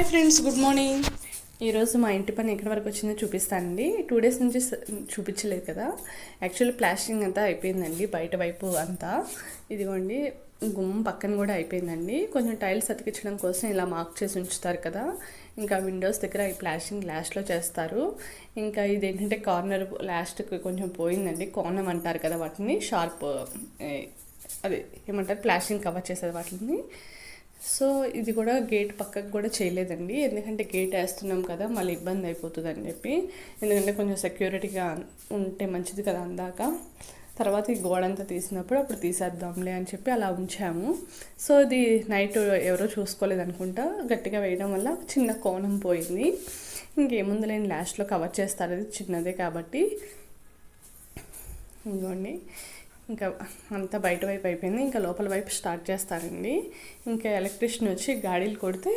Hi friends good morning. ఈరోజు మా ఇంటి పని ఎక్కడి వరకు వచ్చిందో చూపిస్తానండి. టూ డేస్ నుంచి చూపించలేదు కదా. యాక్చువల్లీ ప్లాస్టింగ్ అంతా అయిపోయిందండి బయట వైపు అంతా. ఇదిగోండి గుమ్మం పక్కన కూడా అయిపోయిందండి. కొంచెం టైల్స్ అతికించడం కోసం ఇలా మార్క్ చేసి ఉంచుతారు కదా. ఇంకా విండోస్ దగ్గర ఈ ప్లాస్టింగ్ లాస్ట్లో చేస్తారు. ఇంకా ఇది ఏంటంటే కార్నర్ లాస్ట్కి కొంచెం పోయిందండి. కోణం అంటారు కదా వాటిని షార్ప్ అదే ఏమంటారు? ప్లాస్టింగ్ కవర్ చేసేది వాటిని. సో ఇది కూడా గేట్ పక్కకు కూడా చేయలేదండి. ఎందుకంటే గేట్ వేస్తున్నాం కదా మళ్ళీ ఇబ్బంది అయిపోతుంది అని చెప్పి. ఎందుకంటే కొంచెం సెక్యూరిటీగా ఉంటే మంచిది కదా అందాక. తర్వాత ఈ గోడ అంతా తీసినప్పుడు అప్పుడు తీసేద్దాంలే అని చెప్పి అలా ఉంచాము. సో ఇది నైట్ ఎవరో చూసుకోలేదు అనుకుంటా గట్టిగా వేయడం వల్ల చిన్న కోణం పోయింది. ఇంకేముంది లేని లాస్ట్లో కవర్ చేస్తారు. అది చిన్నదే కాబట్టి. ఇదిగోండి. ఇంకా అంతా బయట వైపు అయిపోయింది. ఇంకా లోపల వైపు స్టార్ట్ చేస్తారండి. ఇంకా ఎలక్ట్రిషియన్ వచ్చి గాడీలు కొడితే